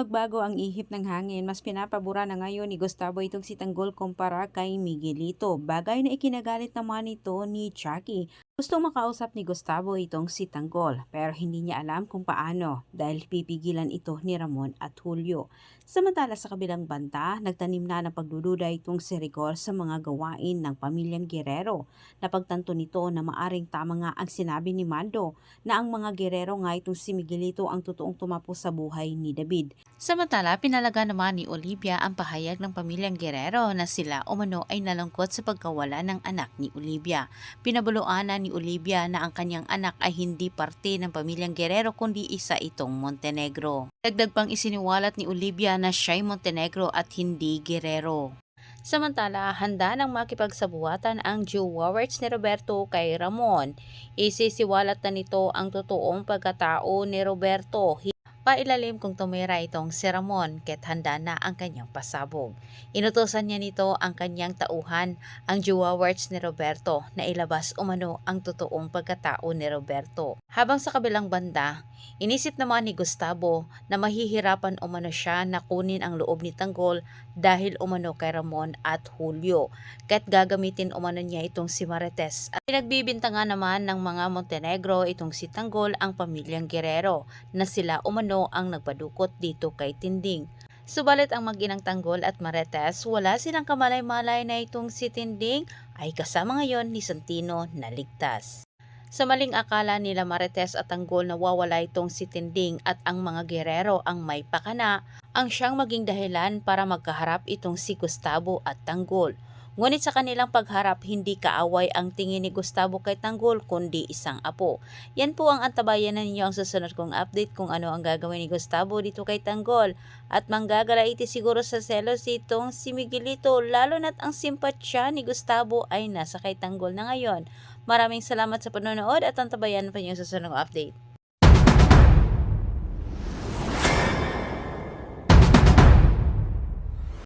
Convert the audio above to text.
Magbago ang ihip ng hangin, mas pinapabura na ngayon ni Gustavo itong si Tanggol kumpara kay Miguelito. Bagay na ikinagalit naman ito ni Chucky. Gusto makausap ni Gustavo itong si Tanggol pero hindi niya alam kung paano dahil pipigilan ito ni Ramon at Julio. Samantala sa kabilang banta, nagtanim na ng pagdududa itong si Rigor sa mga gawain ng pamilyang Guerrero. Napagtanto nito na maaring tama nga ang sinabi ni Mando na ang mga Guerrero nga itong si Miguelito ang totoong tumapo sa buhay ni David. Samantala, pinalaga naman ni Olivia ang pahayag ng pamilyang Guerrero na sila umano ay nalungkot sa pagkawala ng anak ni Olivia. Pinabuluan na ni Olivia na ang kanyang anak ay hindi parte ng pamilyang Guerrero kundi isa itong Montenegro. Dagdag pang isiniwalat ni Olivia na siya'y Montenegro at hindi Guerrero. Samantala, handa nang makipagsabuatan ang Jew-Warwards ni Roberto kay Ramon. Isisiwalat na nito ang totoong pagkatao ni Roberto. Pailalim kung tumira itong si Ramon ket handa na ang kanyang pasabog. Inutosan niya nito ang kanyang tauhan, ang Jew-Warwards ni Roberto na ilabas umano ang totoong pagkatao ni Roberto. Habang sa kabilang banda, inisip naman ni Gustavo na mahihirapan umano siya na kunin ang loob ni Tanggol dahil umano kay Ramon at Julio. Kahit gagamitin umano niya itong si Marites. At pinagbibintangan naman ng mga Montenegro itong si Tanggol ang pamilyang Guerrero na sila umano ang nagpadukot dito kay Tinding. Subalit ang mag-inang Tanggol at Marites, wala silang kamalay-malay na itong si Tinding ay kasama ngayon ni Santino na ligtas. Sa maling akala nila Marites at Tanggol na wawala itong si Tinding at ang mga Guerrero ang may pakana, ang siyang maging dahilan para magkaharap itong si Gustavo at Tanggol. Ngunit sa kanilang pagharap, hindi kaaway ang tingin ni Gustavo kay Tanggol kundi isang apo. Yan po ang antabayan ninyo ang susunod kong update kung ano ang gagawin ni Gustavo dito kay Tanggol. At manggagalaiti siguro sa selos itong si Miguelito lalo na't ang simpatsya ni Gustavo ay nasa kay Tanggol na ngayon. Maraming salamat sa panonood at antabayan pa niyo ang susunod update.